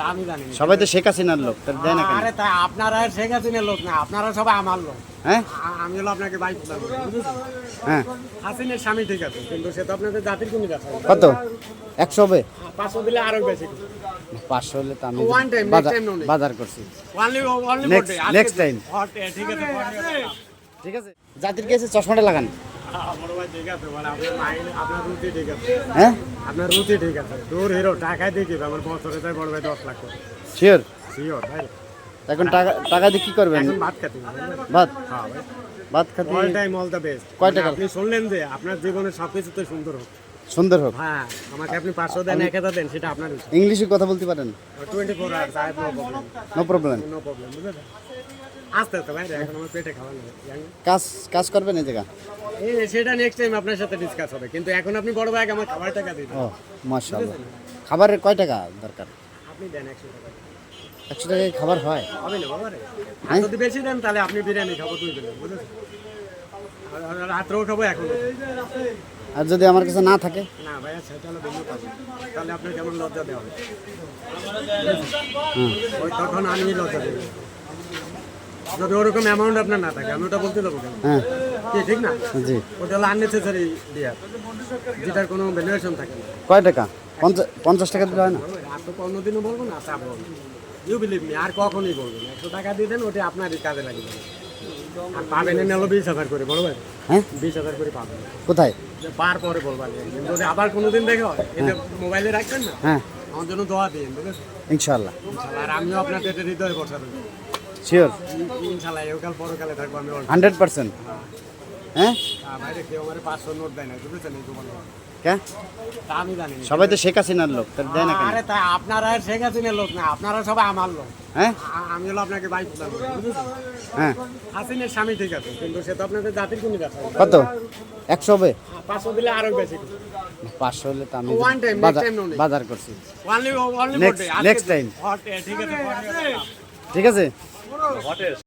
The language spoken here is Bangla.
তা আমি জানি সবাই তো শেখ হাসিনার লোক তার দেয় না কেন? আরে তা আপনারা শেখ হাসিনার লোক না আপনারা সবাই আমার লোক। হ্যাঁ? আমি হলো আপনাকে বাইক হ্যাঁ। হাসিনের স্বামী ঠিক আছে কিন্তু সে তো আপনাদের জাতির কোন দেখা কত? একশো হবে? পাঁচশো দিলে আরও বেশি। পাঁচশো হলে তো আমি বাজার- করছি। অনলি অনলি Next- next ঠিক আছে। ঠিক আছে। জাতির কাছে চশমাটা লাগান। হ্যাঁ, মানে আপনার মাইন্ড আপনার রুচি ঠিক আছে। হ্যাঁ? আপনার ঠিক আছে। দূর হিরো টাকায় দিয়ে আমার বছরে তাই বড় ভাই দশ লাখ করে। শিওর শিওর ভাই। এখন টাকা টাকা দিয়ে কি করবেন? এখন ভাত খাতে হবে, ভাত? হ্যাঁ ভাই। ভাত খাতে all time all the best কয় টাকা? আপনি শুনলেন যে আপনার জীবনে সবকিছু তো সুন্দর হোক। সুন্দর হোক। হ্যাঁ আমাকে আপনি পাঁচশো দেন এক হাজার দেন সেটা আপনার ইংলিশে কথা বলতে পারেন? Twenty four hours I no problem no problem বুঝলেন? আস্তে আস্তে ভাই এখন আমার পেটে খাওয়া নেই। কাজ কাজ করবেন এই জায়গা? সেটা নেক্সট টাইম আপনার সাথে ডিসকাস হবে। কিন্তু এখন আপনি বড় ভাই আমার খাবার টাকা দিন ও মাশাআল্লাহ। খাবারের কয় টাকা দরকার? আপনি দেন একশো টাকা। একশো টাকায় খাবার হয়? হবে না বাবা রে হ্যাঁ? যদি বেশি দেন তাহলে আপনি বিরিয়ানি খাব দুই বুঝলেন? রাত্রেও খাব এখন। আর যদি আমার কাছে না থাকে? না ভাইয়া সেটা হলো ভিন্ন কথা। তাহলে আপনার কেমন লজ্জা দেওয়া হবে? হুম ওই তখন আমি লজ্জা দেবো। যদি ওরকম অ্যামাউন্ট আপনার না থাকে আমি ওটা বলতে দেবো কেন? হ্যাঁ। কি ঠিক না? জি। ওটা হলো আননেসেসারি দেওয়া যেটার কোনো ভ্যালুয়েশন থাকে না। কয় টাকা? পঞ্চাশ পঞ্চাশ টাকা দিলে হয় না? আর তো কোনোদিনও বলব না তা বলব ইউ বিলিভ মি আর কখনই বলব না। একশো টাকা দিয়ে দেন ওটা আপনারই কাজে লাগবে। আর পাবেন এনে হলো বিশ হাজার করে ভাই। হ্যাঁ? বিশ হাজার করে পাবেন। কোথায়? পরে বলবা কিন্তু যদি আবার কোনোদিন দেখো এই যে মোবাইলে রাখবেন না হ্যাঁ। আমার জন্য দোয়া দিন ইনশাল্লাহ আর আমিও আপনার পেটে হৃদয়ে বসা দেবো শিওর ইনশাল্লাহ একাল পরকালে থাকব আমি অলরেডি হান্ড্রেড পার্সেন্ট। হ্যাঁ? বাইরে কেউ আমার পাঁচশো নোট দেয় না বুঝেছেন এই দোকানে তা আমি জানি সবাই তো শেখ হাসিনার লোক তার দেয় না আরে তা আপনারা শেখ হাসিনার লোক না আপনারা সবাই আমার লোক। হ্যাঁ? আমি হলো আপনাকে বাইক হ্যাঁ। হাসিনের স্বামী ঠিক আছে কিন্তু সে তো আপনাদের জাতির কোন দেখা কত? একশো হবে? পাঁচশো দিলে আরও বেশি। পাঁচশো হলে তো আমি বাজার করছি। Next- next ঠিক আছে? ঠিক আছে